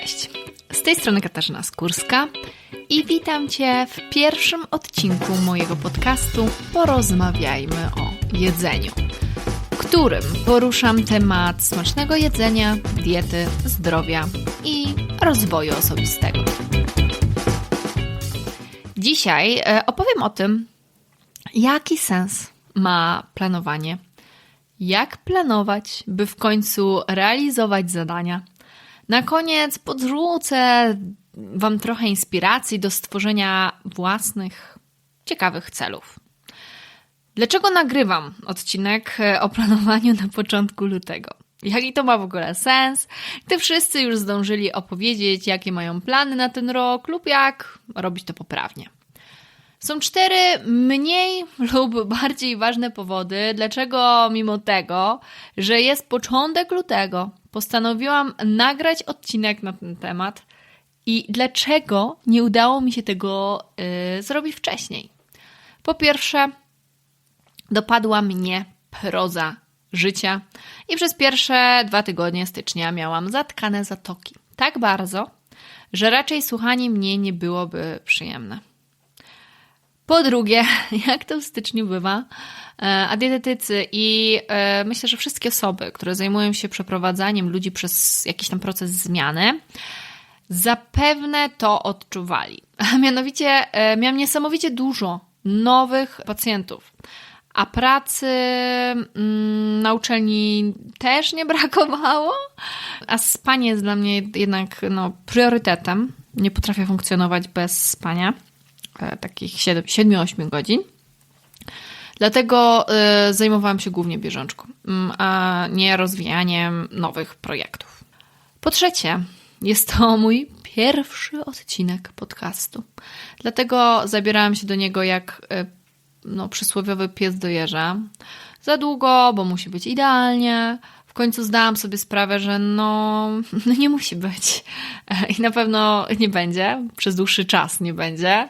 Cześć, z tej strony Katarzyna Skórska i witam Cię w pierwszym odcinku mojego podcastu Porozmawiajmy o jedzeniu, w którym poruszam temat smacznego jedzenia, diety, zdrowia i rozwoju osobistego. Dzisiaj e, opowiem o tym, jaki sens ma planowanie, jak planować, by w końcu realizować zadania – na koniec podrzucę Wam trochę inspiracji do stworzenia własnych, ciekawych celów. Dlaczego nagrywam odcinek o planowaniu na początku lutego? Jaki to ma w ogóle sens? Gdy wszyscy już zdążyli opowiedzieć, jakie mają plany na ten rok lub jak robić to poprawnie. Są cztery mniej lub bardziej ważne powody, dlaczego mimo tego, że jest początek lutego, postanowiłam nagrać odcinek na ten temat i dlaczego nie udało mi się tego yy, zrobić wcześniej. Po pierwsze, dopadła mnie proza życia i przez pierwsze dwa tygodnie stycznia miałam zatkane zatoki. Tak bardzo, że raczej słuchanie mnie nie byłoby przyjemne. Po drugie, jak to w styczniu bywa, e, a dietetycy i e, myślę, że wszystkie osoby, które zajmują się przeprowadzaniem ludzi przez jakiś tam proces zmiany, zapewne to odczuwali. Mianowicie e, miałam niesamowicie dużo nowych pacjentów. A pracy mm, na uczelni też nie brakowało, a spanie jest dla mnie jednak no, priorytetem. Nie potrafię funkcjonować bez spania. E, takich 7-8 godzin. Dlatego y, zajmowałam się głównie bieżączką, mm, a nie rozwijaniem nowych projektów. Po trzecie, jest to mój pierwszy odcinek podcastu. Dlatego zabierałam się do niego jak y, no, przysłowiowy pies do jeża. Za długo, bo musi być idealnie. W końcu zdałam sobie sprawę, że no, no nie musi być. I na pewno nie będzie. Przez dłuższy czas nie będzie.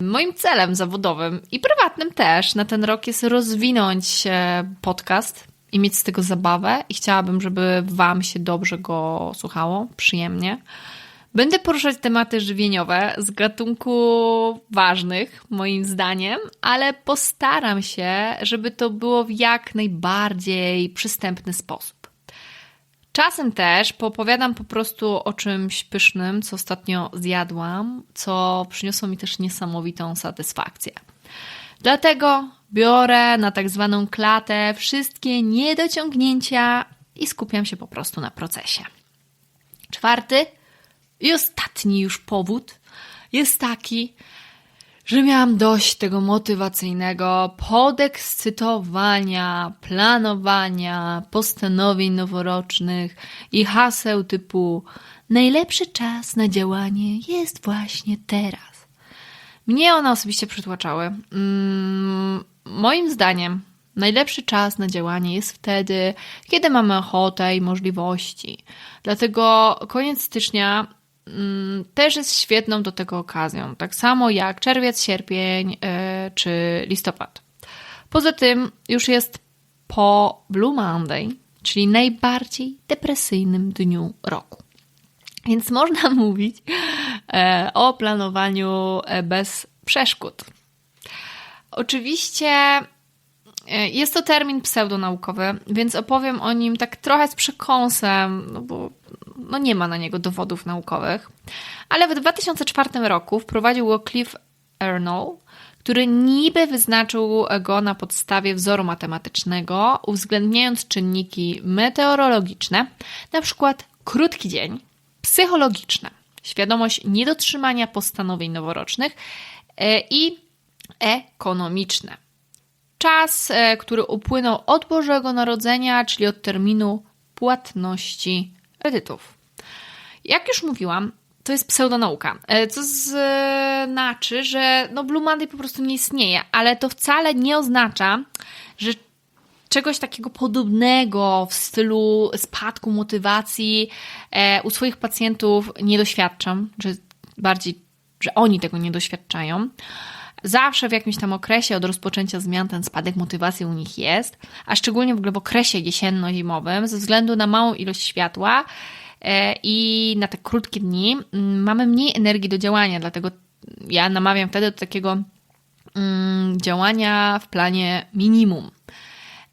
Moim celem zawodowym i prywatnym też na ten rok jest rozwinąć podcast i mieć z tego zabawę i chciałabym, żeby Wam się dobrze go słuchało, przyjemnie. Będę poruszać tematy żywieniowe z gatunku ważnych, moim zdaniem, ale postaram się, żeby to było w jak najbardziej przystępny sposób. Czasem też poopowiadam po prostu o czymś pysznym, co ostatnio zjadłam, co przyniosło mi też niesamowitą satysfakcję. Dlatego biorę na tak zwaną klatę wszystkie niedociągnięcia i skupiam się po prostu na procesie. Czwarty i ostatni już powód jest taki, że miałam dość tego motywacyjnego podekscytowania, planowania, postanowień noworocznych i haseł typu najlepszy czas na działanie jest właśnie teraz. Mnie one osobiście przytłaczały. Mm, moim zdaniem najlepszy czas na działanie jest wtedy, kiedy mamy ochotę i możliwości. Dlatego koniec stycznia też jest świetną do tego okazją, tak samo jak czerwiec, sierpień e, czy listopad. Poza tym już jest po Blue Monday, czyli najbardziej depresyjnym dniu roku. Więc można mówić e, o planowaniu e, bez przeszkód. Oczywiście jest to termin pseudonaukowy, więc opowiem o nim tak trochę z przekąsem, no bo no nie ma na niego dowodów naukowych. Ale w 2004 roku wprowadził go Cliff Arnold, który niby wyznaczył go na podstawie wzoru matematycznego, uwzględniając czynniki meteorologiczne, na przykład krótki dzień, psychologiczne, świadomość niedotrzymania postanowień noworocznych e, i ekonomiczne. Czas, e, który upłynął od Bożego Narodzenia, czyli od terminu płatności Jak już mówiłam, to jest pseudonauka, e, co znaczy, że no Blue Monday po prostu nie istnieje, ale to wcale nie oznacza, że czegoś takiego podobnego w stylu spadku motywacji e, u swoich pacjentów nie doświadczam, że bardziej, że oni tego nie doświadczają. Zawsze w jakimś tam okresie od rozpoczęcia zmian ten spadek motywacji u nich jest, a szczególnie w ogóle w okresie jesienno-zimowym, ze względu na małą ilość światła i na te krótkie dni mm, mamy mniej energii do działania, dlatego ja namawiam wtedy do takiego mm, działania w planie minimum.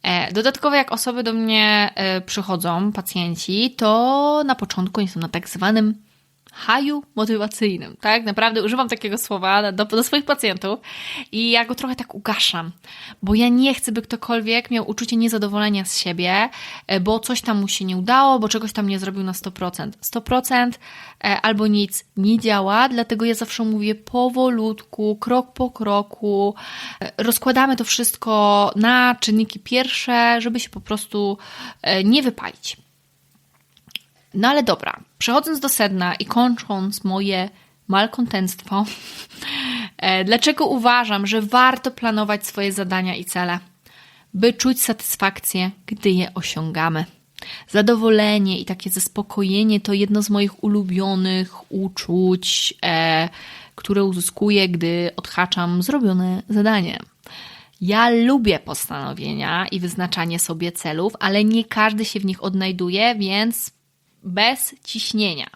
E, dodatkowo, jak osoby do mnie e, przychodzą, pacjenci, to na początku są na tak zwanym haju motywacyjnym, tak? Naprawdę używam takiego słowa do, do swoich pacjentów i ja go trochę tak ugaszam, bo ja nie chcę, by ktokolwiek miał uczucie niezadowolenia z siebie, e, bo coś tam mu się nie udało, bo czegoś tam nie zrobił na 100%. 100% e, albo nic nie działa, dlatego ja zawsze mówię powolutku, krok po kroku, e, rozkładamy to wszystko na czynniki pierwsze, żeby się po prostu nie wypalić. No ale dobra, przechodząc do sedna i kończąc moje malkontentstwo, e, dlaczego uważam, że warto planować swoje zadania i cele, by czuć satysfakcję, gdy je osiągamy. Zadowolenie i takie zaspokojenie to jedno z moich ulubionych uczuć, e, które uzyskuję, gdy odhaczam zrobione zadanie. Ja lubię postanowienia i wyznaczanie sobie celów, ale nie każdy się w nich odnajduje, więc bez ciśnienia.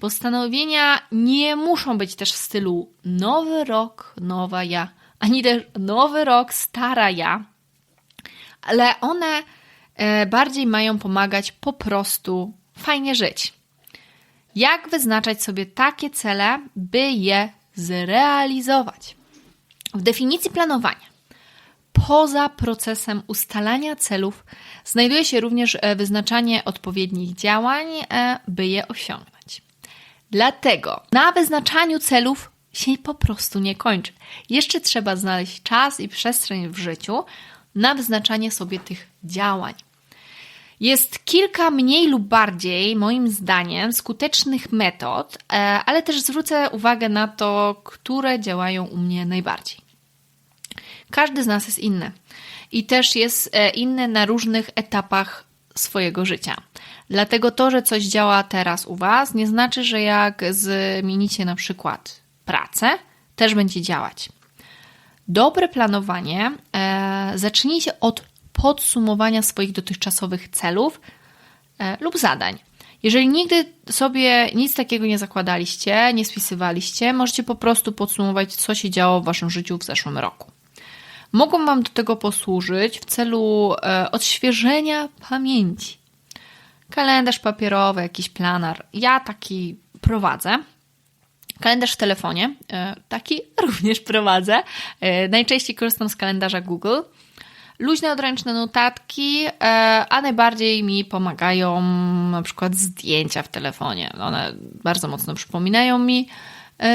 Postanowienia nie muszą być też w stylu nowy rok, nowa ja, ani też nowy rok, stara ja, ale one e, bardziej mają pomagać po prostu fajnie żyć. Jak wyznaczać sobie takie cele, by je zrealizować? W definicji planowania Poza procesem ustalania celów znajduje się również e, wyznaczanie odpowiednich działań, e, by je osiągnąć. Dlatego na wyznaczaniu celów się po prostu nie kończy. Jeszcze trzeba znaleźć czas i przestrzeń w życiu na wyznaczanie sobie tych działań. Jest kilka mniej lub bardziej, moim zdaniem, skutecznych metod, e, ale też zwrócę uwagę na to, które działają u mnie najbardziej. Każdy z nas jest inny i też jest e, inny na różnych etapach swojego życia. Dlatego to, że coś działa teraz u Was, nie znaczy, że jak zmienicie na przykład pracę, też będzie działać. Dobre planowanie e, zacznijcie od podsumowania swoich dotychczasowych celów e, lub zadań. Jeżeli nigdy sobie nic takiego nie zakładaliście, nie spisywaliście, możecie po prostu podsumować, co się działo w Waszym życiu w zeszłym roku mogą Wam do tego posłużyć w celu e, odświeżenia pamięci. Kalendarz papierowy, jakiś planar. Ja taki prowadzę. Kalendarz w telefonie, e, taki również prowadzę. E, najczęściej korzystam z kalendarza Google. Luźne, odręczne notatki, a najbardziej mi pomagają na przykład zdjęcia w telefonie. One bardzo mocno przypominają mi,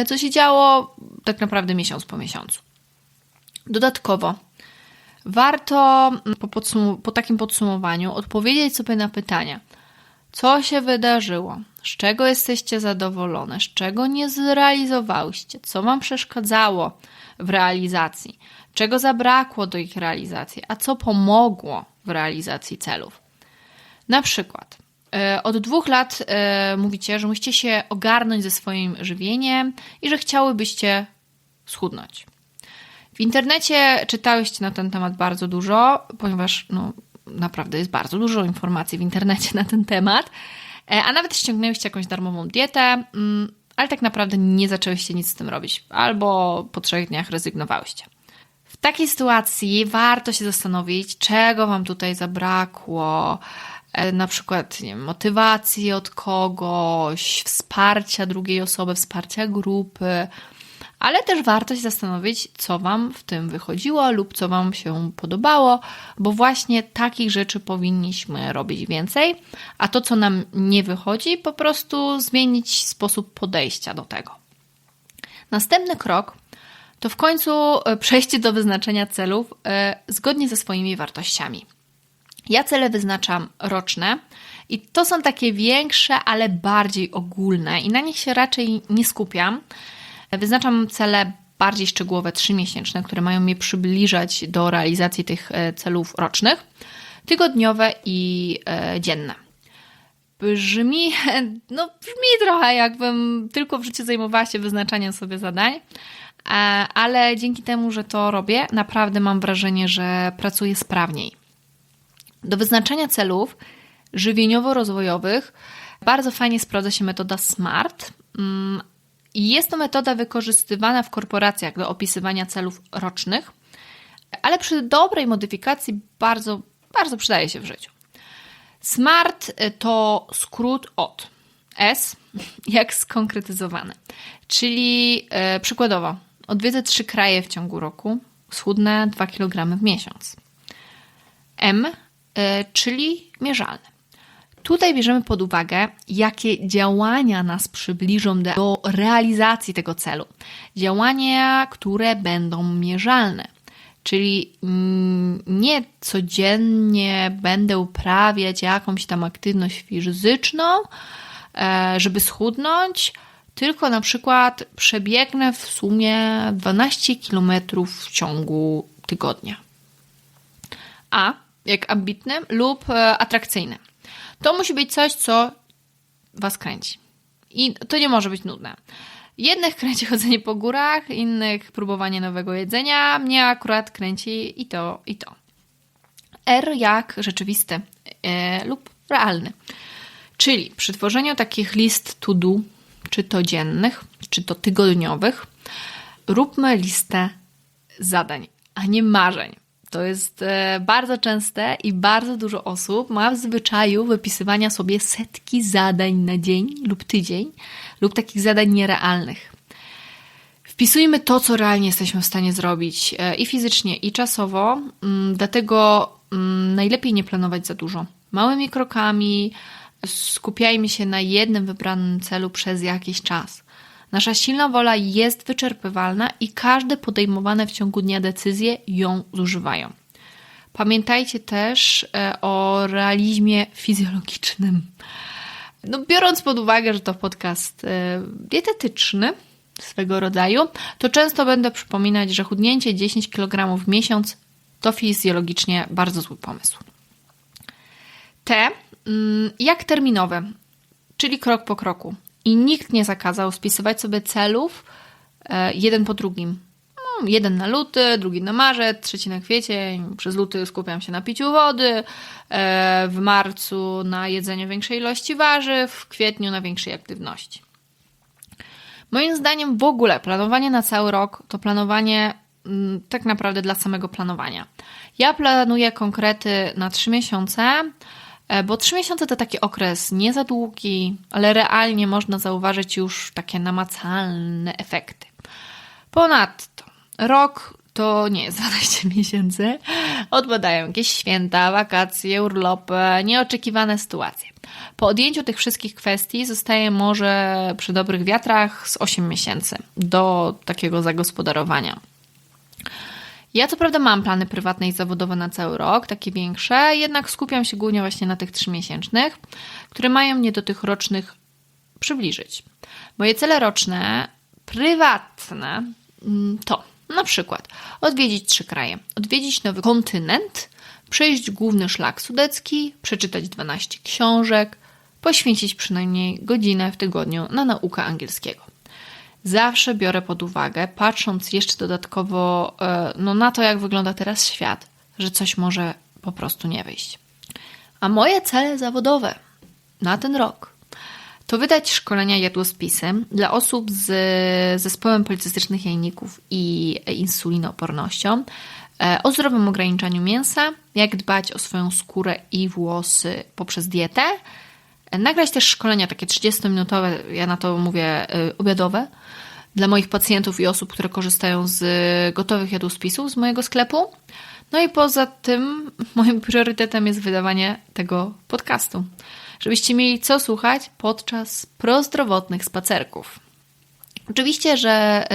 co się działo tak naprawdę miesiąc po miesiącu. Dodatkowo, warto po, po takim podsumowaniu odpowiedzieć sobie na pytania, co się wydarzyło, z czego jesteście zadowolone, z czego nie zrealizowałyście, co Wam przeszkadzało w realizacji, czego zabrakło do ich realizacji, a co pomogło w realizacji celów. Na przykład, e, od dwóch lat e, mówicie, że musicie się ogarnąć ze swoim żywieniem i że chciałybyście schudnąć. W internecie czytałyście na ten temat bardzo dużo, ponieważ no, naprawdę jest bardzo dużo informacji w internecie na ten temat, e, a nawet ściągnęłyście jakąś darmową dietę, mm, ale tak naprawdę nie zaczęłyście nic z tym robić, albo po trzech dniach rezygnowałyście. W takiej sytuacji warto się zastanowić, czego Wam tutaj zabrakło, e, na przykład nie wiem, motywacji od kogoś, wsparcia drugiej osoby, wsparcia grupy, ale też warto się zastanowić, co Wam w tym wychodziło lub co Wam się podobało, bo właśnie takich rzeczy powinniśmy robić więcej, a to, co nam nie wychodzi, po prostu zmienić sposób podejścia do tego. Następny krok to w końcu e, przejście do wyznaczenia celów e, zgodnie ze swoimi wartościami. Ja cele wyznaczam roczne i to są takie większe, ale bardziej ogólne i na nich się raczej nie skupiam Wyznaczam cele bardziej szczegółowe, trzymiesięczne, które mają mnie przybliżać do realizacji tych e, celów rocznych, tygodniowe i e, dzienne. Brzmi, no, brzmi trochę jakbym tylko w życiu zajmowała się wyznaczaniem sobie zadań, e, ale dzięki temu, że to robię, naprawdę mam wrażenie, że pracuję sprawniej. Do wyznaczania celów żywieniowo-rozwojowych Bardzo fajnie sprawdza się metoda SMART. I jest to metoda wykorzystywana w korporacjach do opisywania celów rocznych, ale przy dobrej modyfikacji bardzo, bardzo przydaje się w życiu. SMART to skrót od S, jak skonkretyzowane. Czyli e, przykładowo, odwiedzę trzy kraje w ciągu roku, schudnę 2 kg w miesiąc. M, e, czyli mierzalne. Tutaj bierzemy pod uwagę, jakie działania nas przybliżą do realizacji tego celu. Działania, które będą mierzalne. Czyli mm, nie codziennie będę uprawiać jakąś tam aktywność fizyczną, e, żeby schudnąć, tylko na przykład przebiegnę w sumie 12 km w ciągu tygodnia. A jak ambitny lub e, atrakcyjny. To musi być coś, co Was kręci. I to nie może być nudne. Jednych kręci chodzenie po górach, innych próbowanie nowego jedzenia. Mnie akurat kręci i to, i to. R jak rzeczywisty e, lub realny. Czyli przy tworzeniu takich list to do, czy to dziennych, czy to tygodniowych, róbmy listę zadań, a nie marzeń. To jest e, bardzo częste i bardzo dużo osób ma w zwyczaju wypisywania sobie setki zadań na dzień lub tydzień, lub takich zadań nierealnych. Wpisujmy to, co realnie jesteśmy w stanie zrobić e, i fizycznie, i czasowo, mm, dlatego mm, najlepiej nie planować za dużo. Małymi krokami skupiajmy się na jednym wybranym celu przez jakiś czas. Nasza silna wola jest wyczerpywalna i każde podejmowane w ciągu dnia decyzje ją zużywają. Pamiętajcie też e, o realizmie fizjologicznym. No, biorąc pod uwagę, że to podcast e, dietetyczny swego rodzaju, to często będę przypominać, że chudnięcie 10 kg w miesiąc to fizjologicznie bardzo zły pomysł. Te mm, jak terminowe, czyli krok po kroku i nikt nie zakazał spisywać sobie celów e, jeden po drugim. No, jeden na luty, drugi na marzec, trzeci na kwiecień. Przez luty skupiam się na piciu wody, e, w marcu na jedzeniu większej ilości warzyw, w kwietniu na większej aktywności. Moim zdaniem w ogóle planowanie na cały rok to planowanie mm, tak naprawdę dla samego planowania. Ja planuję konkrety na trzy miesiące, bo trzy miesiące to taki okres nie za długi, ale realnie można zauważyć już takie namacalne efekty. Ponadto rok to nie jest 12 miesięcy. Odpadają jakieś święta, wakacje, urlopy, nieoczekiwane sytuacje. Po odjęciu tych wszystkich kwestii zostaje może przy dobrych wiatrach z 8 miesięcy do takiego zagospodarowania. Ja co prawda mam plany prywatne i zawodowe na cały rok, takie większe, jednak skupiam się głównie właśnie na tych trzymiesięcznych, które mają mnie do tych rocznych przybliżyć. Moje cele roczne, prywatne, mm, to na przykład odwiedzić trzy kraje, odwiedzić nowy kontynent, przejść główny szlak sudecki, przeczytać 12 książek, poświęcić przynajmniej godzinę w tygodniu na naukę angielskiego zawsze biorę pod uwagę, patrząc jeszcze dodatkowo e, no, na to, jak wygląda teraz świat, że coś może po prostu nie wyjść. A moje cele zawodowe na ten rok to wydać szkolenia jadłospisem dla osób z zespołem policystycznych jajników i insulinoopornością e, o zdrowym ograniczaniu mięsa, jak dbać o swoją skórę i włosy poprzez dietę. Nagrać też szkolenia takie 30-minutowe, ja na to mówię e, obiadowe, dla moich pacjentów i osób, które korzystają z gotowych jadłospisów z mojego sklepu. No i poza tym moim priorytetem jest wydawanie tego podcastu, żebyście mieli co słuchać podczas prozdrowotnych spacerków. Oczywiście, że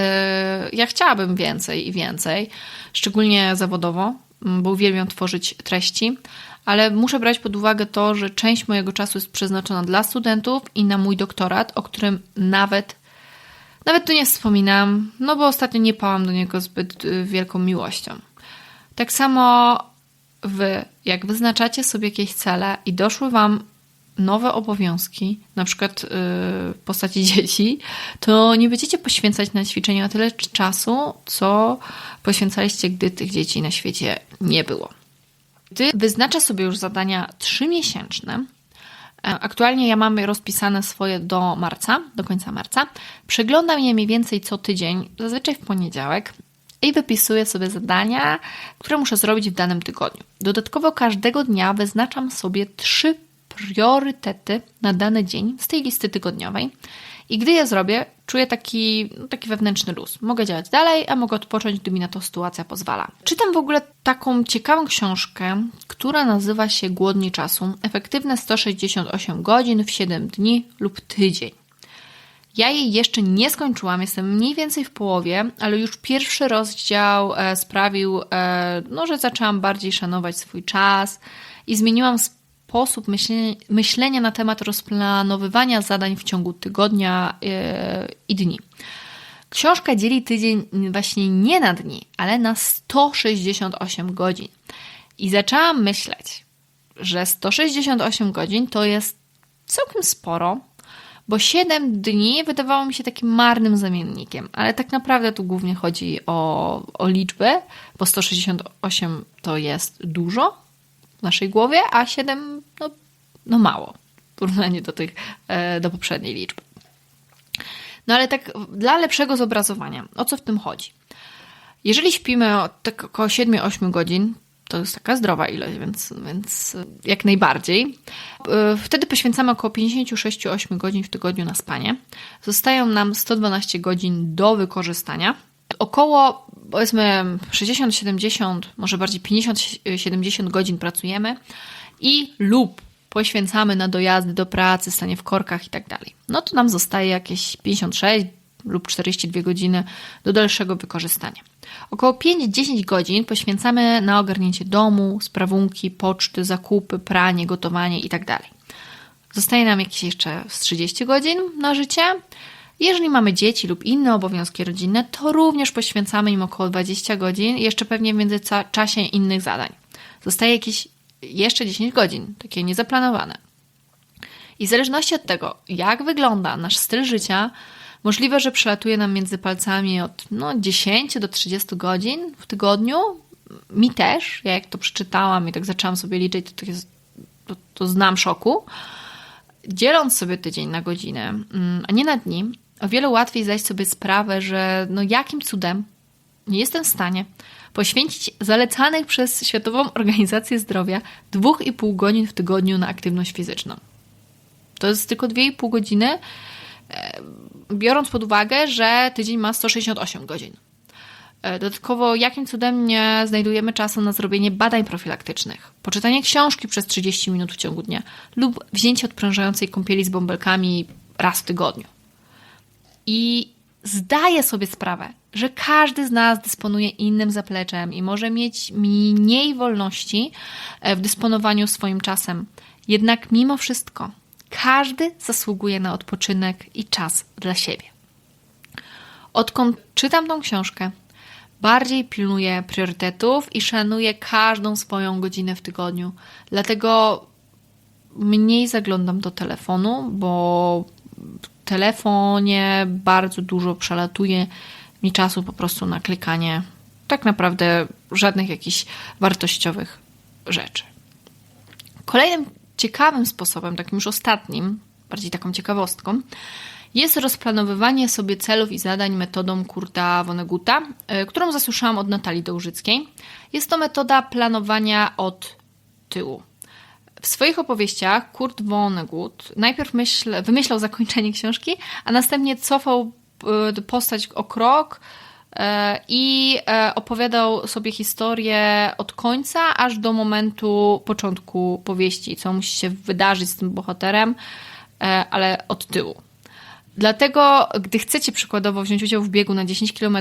yy, ja chciałabym więcej i więcej, szczególnie zawodowo, bo uwielbiam tworzyć treści, ale muszę brać pod uwagę to, że część mojego czasu jest przeznaczona dla studentów i na mój doktorat, o którym nawet nawet tu nie wspominam, no bo ostatnio nie pałam do niego zbyt y, wielką miłością. Tak samo wy, jak wyznaczacie sobie jakieś cele i doszły wam nowe obowiązki, na przykład yy, w postaci dzieci, to nie będziecie poświęcać na ćwiczenia tyle czasu, co poświęcaliście, gdy tych dzieci na świecie nie było. Gdy wyznacza sobie już zadania trzymiesięczne, Aktualnie ja mam rozpisane swoje do marca, do końca marca. Przeglądam je mniej więcej co tydzień, zazwyczaj w poniedziałek i wypisuję sobie zadania, które muszę zrobić w danym tygodniu. Dodatkowo każdego dnia wyznaczam sobie trzy priorytety na dany dzień z tej listy tygodniowej. I gdy je zrobię, czuję taki, no, taki wewnętrzny luz. Mogę działać dalej, a mogę odpocząć, gdy mi na to sytuacja pozwala. Czytam w ogóle taką ciekawą książkę, która nazywa się Głodni czasu. Efektywne 168 godzin w 7 dni lub tydzień. Ja jej jeszcze nie skończyłam, jestem mniej więcej w połowie, ale już pierwszy rozdział e, sprawił, e, no, że zaczęłam bardziej szanować swój czas i zmieniłam myślenia, myślenia na temat rozplanowywania zadań w ciągu tygodnia e, i dni. Książka dzieli tydzień właśnie nie na dni, ale na 168 godzin. I zaczęłam myśleć, że 168 godzin to jest całkiem sporo, bo 7 dni wydawało mi się takim marnym zamiennikiem, ale tak naprawdę tu głównie chodzi o, o liczbę, bo 168 to jest dużo naszej głowie, a 7 no, no mało w porównaniu do, tych, e, do poprzedniej liczby. No ale tak dla lepszego zobrazowania, o co w tym chodzi? Jeżeli śpimy tak około 7-8 godzin, to jest taka zdrowa ilość, więc, więc jak najbardziej. E, wtedy poświęcamy około 56-8 godzin w tygodniu na spanie. Zostają nam 112 godzin do wykorzystania. Około powiedzmy 60-70, może bardziej 50-70 godzin pracujemy i lub poświęcamy na dojazdy do pracy, stanie w korkach i tak dalej. No to nam zostaje jakieś 56 lub 42 godziny do dalszego wykorzystania. Około 5-10 godzin poświęcamy na ogarnięcie domu, sprawunki, poczty, zakupy, pranie, gotowanie itd. Tak zostaje nam jakieś jeszcze z 30 godzin na życie. Jeżeli mamy dzieci lub inne obowiązki rodzinne, to również poświęcamy im około 20 godzin, jeszcze pewnie w międzyczasie innych zadań. Zostaje jakieś jeszcze 10 godzin, takie niezaplanowane. I w zależności od tego, jak wygląda nasz styl życia, możliwe, że przelatuje nam między palcami od no, 10 do 30 godzin w tygodniu. Mi też, ja jak to przeczytałam i tak zaczęłam sobie liczyć, to, jest, to, to znam szoku. Dzieląc sobie tydzień na godzinę, mm, a nie na dni, o wiele łatwiej zdać sobie sprawę, że no jakim cudem nie jestem w stanie poświęcić zalecanych przez Światową Organizację Zdrowia 2,5 godzin w tygodniu na aktywność fizyczną. To jest tylko 2,5 godziny, e, biorąc pod uwagę, że tydzień ma 168 godzin. E, dodatkowo, jakim cudem nie znajdujemy czasu na zrobienie badań profilaktycznych, poczytanie książki przez 30 minut w ciągu dnia lub wzięcie odprężającej kąpieli z bąbelkami raz w tygodniu. I zdaję sobie sprawę, że każdy z nas dysponuje innym zapleczem i może mieć mniej wolności e, w dysponowaniu swoim czasem. Jednak mimo wszystko, każdy zasługuje na odpoczynek i czas dla siebie. Odkąd czytam tą książkę, bardziej pilnuję priorytetów i szanuję każdą swoją godzinę w tygodniu. Dlatego mniej zaglądam do telefonu, bo telefonie bardzo dużo przelatuje mi czasu po prostu na klikanie tak naprawdę żadnych jakichś wartościowych rzeczy. Kolejnym ciekawym sposobem, takim już ostatnim, bardziej taką ciekawostką, jest rozplanowywanie sobie celów i zadań metodą Kurta Vonneguta, e, którą zasłyszałam od Natalii Dołżyckiej. Jest to metoda planowania od tyłu. W swoich opowieściach Kurt Vonnegut najpierw myśl, wymyślał zakończenie książki, a następnie cofał e, postać o krok e, i opowiadał sobie historię od końca aż do momentu początku powieści, co musi się wydarzyć z tym bohaterem, ale od tyłu. Dlatego, gdy chcecie przykładowo wziąć udział w biegu na 10 km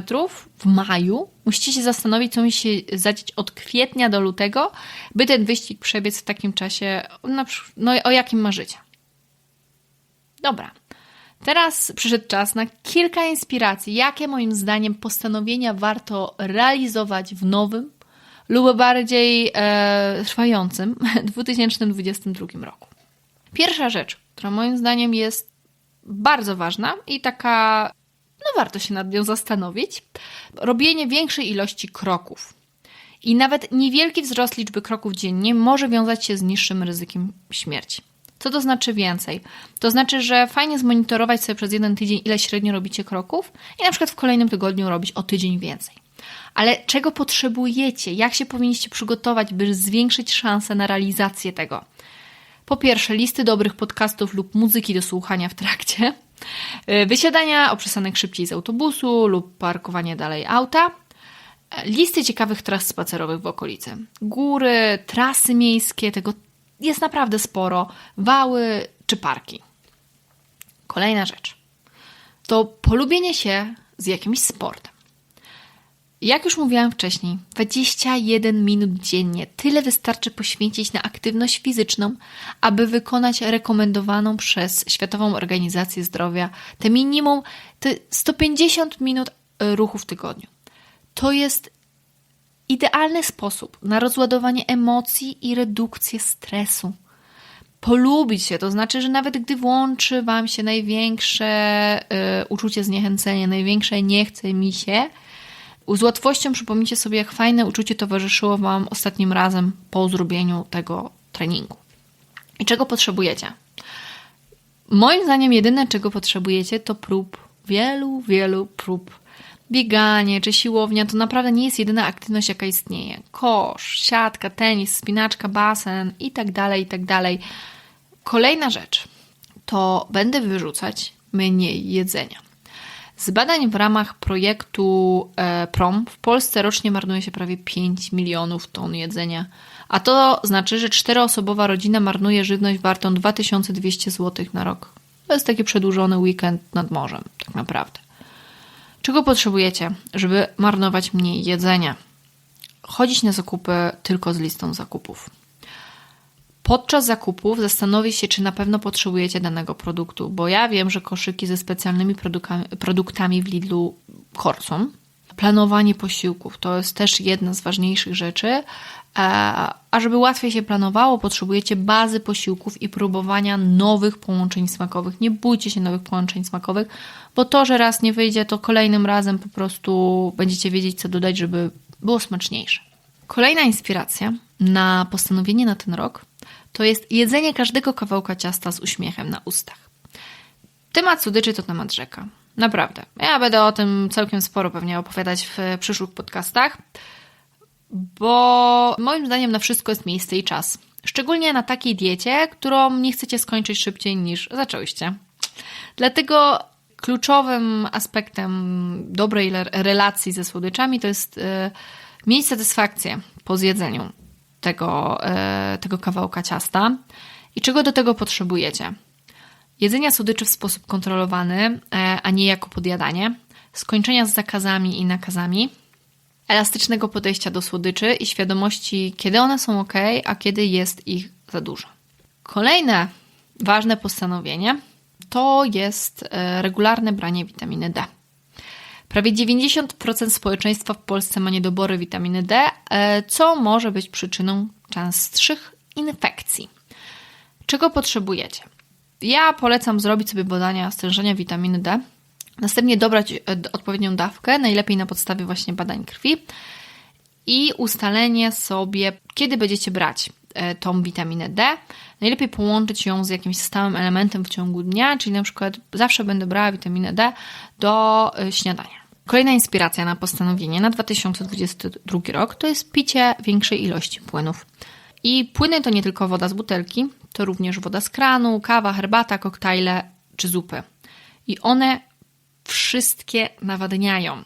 w maju, musicie się zastanowić, co musi się zadzieć od kwietnia do lutego, by ten wyścig przebiec w takim czasie, no o jakim marzycie. Dobra. Teraz przyszedł czas na kilka inspiracji, jakie moim zdaniem postanowienia warto realizować w nowym lub bardziej e, trwającym 2022 roku. Pierwsza rzecz, która moim zdaniem jest bardzo ważna i taka, no warto się nad nią zastanowić. Robienie większej ilości kroków. I nawet niewielki wzrost liczby kroków dziennie może wiązać się z niższym ryzykiem śmierci. Co to znaczy więcej? To znaczy, że fajnie zmonitorować sobie przez jeden tydzień, ile średnio robicie kroków i na przykład w kolejnym tygodniu robić o tydzień więcej. Ale czego potrzebujecie? Jak się powinniście przygotować, by zwiększyć szanse na realizację tego? Po pierwsze, listy dobrych podcastów lub muzyki do słuchania w trakcie, y, wysiadania oprzesanek szybciej z autobusu lub parkowanie dalej auta, listy ciekawych tras spacerowych w okolicy. Góry, trasy miejskie, tego jest naprawdę sporo, wały czy parki. Kolejna rzecz to polubienie się z jakimś sportem. Jak już mówiłam wcześniej, 21 minut dziennie tyle wystarczy poświęcić na aktywność fizyczną, aby wykonać rekomendowaną przez Światową Organizację Zdrowia te minimum te 150 minut e, ruchu w tygodniu. To jest idealny sposób na rozładowanie emocji i redukcję stresu. Polubić się, to znaczy, że nawet gdy włączy Wam się największe y, uczucie zniechęcenia, największe nie chce mi się, z łatwością przypomnijcie sobie, jak fajne uczucie towarzyszyło Wam ostatnim razem po zrobieniu tego treningu. I czego potrzebujecie? Moim zdaniem, jedyne czego potrzebujecie, to prób, wielu, wielu prób. Bieganie czy siłownia to naprawdę nie jest jedyna aktywność, jaka istnieje. Kosz, siatka, tenis, spinaczka, basen i tak dalej, i tak dalej. Kolejna rzecz to będę wyrzucać mniej jedzenia. Z badań w ramach projektu e, PROM w Polsce rocznie marnuje się prawie 5 milionów ton jedzenia, a to znaczy, że czteroosobowa rodzina marnuje żywność wartą 2200 zł na rok. To jest taki przedłużony weekend nad morzem, tak naprawdę. Czego potrzebujecie, żeby marnować mniej jedzenia? Chodzić na zakupy tylko z listą zakupów. Podczas zakupów zastanowić się, czy na pewno potrzebujecie danego produktu, bo ja wiem, że koszyki ze specjalnymi produktami w Lidlu korcą. Planowanie posiłków to jest też jedna z ważniejszych rzeczy. E, a żeby łatwiej się planowało, potrzebujecie bazy posiłków i próbowania nowych połączeń smakowych. Nie bójcie się nowych połączeń smakowych, bo to, że raz nie wyjdzie, to kolejnym razem po prostu będziecie wiedzieć, co dodać, żeby było smaczniejsze. Kolejna inspiracja na postanowienie na ten rok to jest jedzenie każdego kawałka ciasta z uśmiechem na ustach. Temat słodyczy to temat rzeka. Naprawdę. Ja będę o tym całkiem sporo pewnie opowiadać w przyszłych podcastach, bo moim zdaniem na wszystko jest miejsce i czas. Szczególnie na takiej diecie, którą nie chcecie skończyć szybciej niż zaczęłyście. Dlatego kluczowym aspektem dobrej relacji ze słodyczami to jest yy, mieć satysfakcję po zjedzeniu tego, e, tego kawałka ciasta i czego do tego potrzebujecie. Jedzenia słodyczy w sposób kontrolowany, e, a nie jako podjadanie, skończenia z zakazami i nakazami, elastycznego podejścia do słodyczy i świadomości, kiedy one są ok, a kiedy jest ich za dużo. Kolejne ważne postanowienie to jest e, regularne branie witaminy D. Prawie 90% społeczeństwa w Polsce ma niedobory witaminy D, e, co może być przyczyną częstszych infekcji. Czego potrzebujecie? Ja polecam zrobić sobie badania stężenia witaminy D, następnie dobrać e, odpowiednią dawkę, najlepiej na podstawie właśnie badań krwi i ustalenie sobie, kiedy będziecie brać e, tą witaminę D. Najlepiej połączyć ją z jakimś stałym elementem w ciągu dnia, czyli na przykład zawsze będę brała witaminę D do śniadania. Kolejna inspiracja na postanowienie na 2022 rok to jest picie większej ilości płynów. I płyny to nie tylko woda z butelki, to również woda z kranu, kawa, herbata, koktajle czy zupy. I one wszystkie nawadniają.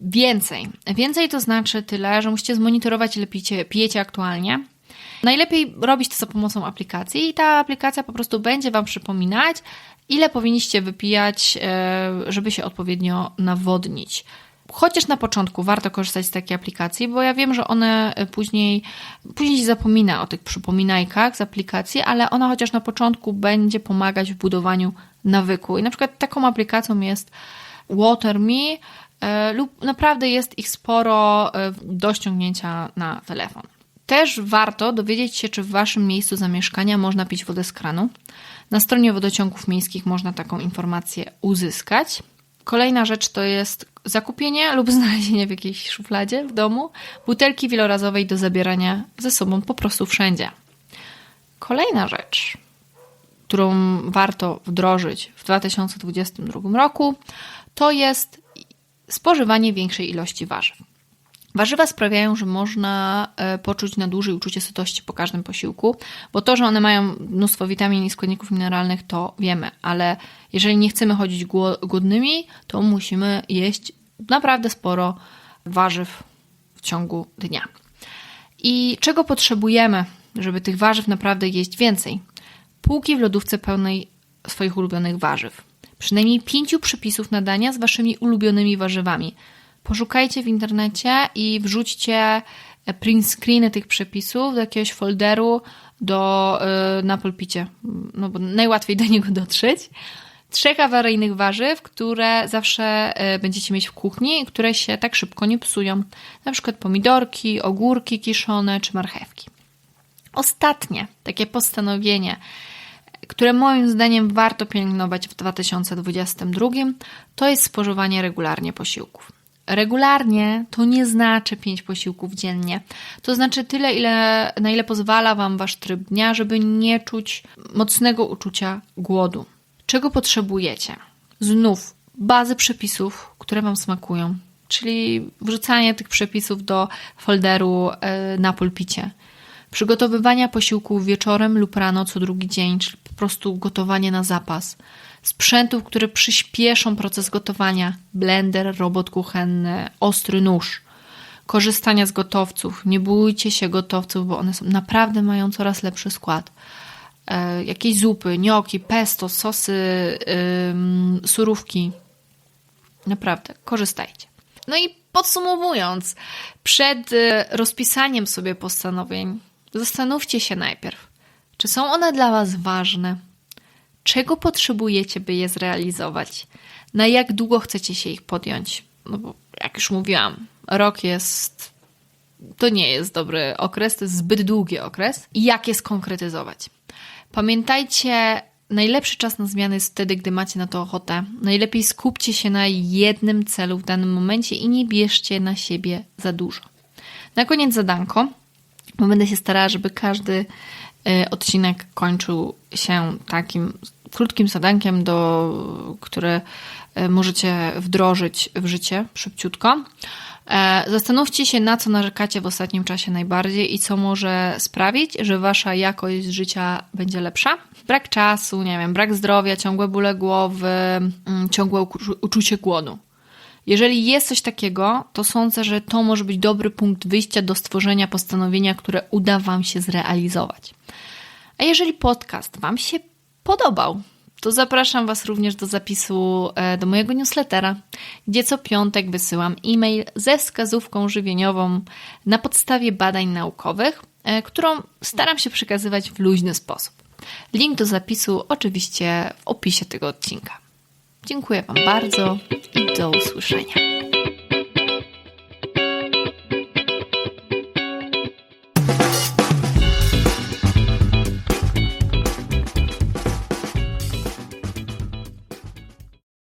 Więcej. Więcej to znaczy tyle, że musicie zmonitorować, ile picie, pijecie aktualnie. Najlepiej robić to za pomocą aplikacji i ta aplikacja po prostu będzie Wam przypominać, ile powinniście wypijać, e, żeby się odpowiednio nawodnić. Chociaż na początku warto korzystać z takiej aplikacji, bo ja wiem, że one później, później się zapomina o tych przypominajkach z aplikacji, ale ona chociaż na początku będzie pomagać w budowaniu nawyku. I na przykład taką aplikacją jest WaterMe e, lub naprawdę jest ich sporo e, do ściągnięcia na telefon. Też warto dowiedzieć się, czy w Waszym miejscu zamieszkania można pić wodę z kranu. Na stronie wodociągów miejskich można taką informację uzyskać. Kolejna rzecz to jest zakupienie lub znalezienie w jakiejś szufladzie w domu butelki wielorazowej do zabierania ze sobą po prostu wszędzie. Kolejna rzecz którą warto wdrożyć w 2022 roku, to jest spożywanie większej ilości warzyw. Warzywa sprawiają, że można e, poczuć na dłużej uczucie sytości po każdym posiłku, bo to, że one mają mnóstwo witamin i składników mineralnych, to wiemy, ale jeżeli nie chcemy chodzić głodnymi, to musimy jeść naprawdę sporo warzyw w ciągu dnia. I czego potrzebujemy, żeby tych warzyw naprawdę jeść więcej? Półki w lodówce pełnej swoich ulubionych warzyw. Przynajmniej pięciu przepisów na dania z waszymi ulubionymi warzywami. Poszukajcie w internecie i wrzućcie print screeny tych przepisów do jakiegoś folderu do, yy, na pulpicie, no bo najłatwiej do niego dotrzeć trzech awaryjnych warzyw, które zawsze e, będziecie mieć w kuchni, które się tak szybko nie psują. Na przykład pomidorki, ogórki kiszone czy marchewki. Ostatnie takie postanowienie, które moim zdaniem warto pielęgnować w 2022, to jest spożywanie regularnie posiłków. Regularnie to nie znaczy 5 posiłków dziennie. To znaczy tyle, ile, na ile pozwala Wam Wasz tryb dnia, żeby nie czuć mocnego uczucia głodu. Czego potrzebujecie? Znów bazy przepisów, które Wam smakują, czyli wrzucanie tych przepisów do folderu e, na pulpicie. Przygotowywania posiłków wieczorem lub rano co drugi dzień, czyli po prostu gotowanie na zapas. Sprzętów, które przyspieszą proces gotowania: blender, robot kuchenny, ostry nóż. Korzystania z gotowców. Nie bójcie się gotowców, bo one są, naprawdę mają coraz lepszy skład. E, jakieś zupy, gnocchi, pesto, sosy, surówki. Naprawdę, korzystajcie. No i podsumowując, przed e, rozpisaniem sobie postanowień, zastanówcie się najpierw, czy są one dla Was ważne, czego potrzebujecie, by je zrealizować, na jak długo chcecie się ich podjąć. No bo, jak już mówiłam, rok jest. To nie jest dobry okres, to jest zbyt długi okres. I jak je skonkretyzować? Pamiętajcie, najlepszy czas na zmiany jest wtedy, gdy macie na to ochotę. Najlepiej skupcie się na jednym celu w danym momencie i nie bierzcie na siebie za dużo. Na koniec zadanko, bo będę się starała, żeby każdy e, odcinek kończył się takim krótkim zadankiem, do, które e, możecie wdrożyć w życie szybciutko. E, zastanówcie się, na co narzekacie w ostatnim czasie najbardziej i co może sprawić, że wasza jakość życia będzie lepsza. Brak czasu, nie wiem, brak zdrowia, ciągłe bóle głowy, mm, ciągłe uczucie głodu. Jeżeli jest coś takiego, to sądzę, że to może być dobry punkt wyjścia do stworzenia postanowienia, które uda Wam się zrealizować. A jeżeli podcast Wam się podobał, to zapraszam Was również do zapisu e, do mojego newslettera, gdzie co piątek wysyłam e-mail ze wskazówką żywieniową na podstawie badań naukowych, e, którą staram się przekazywać w luźny sposób. Link do zapisu oczywiście w opisie tego odcinka. Dziękuję Wam bardzo i do usłyszenia.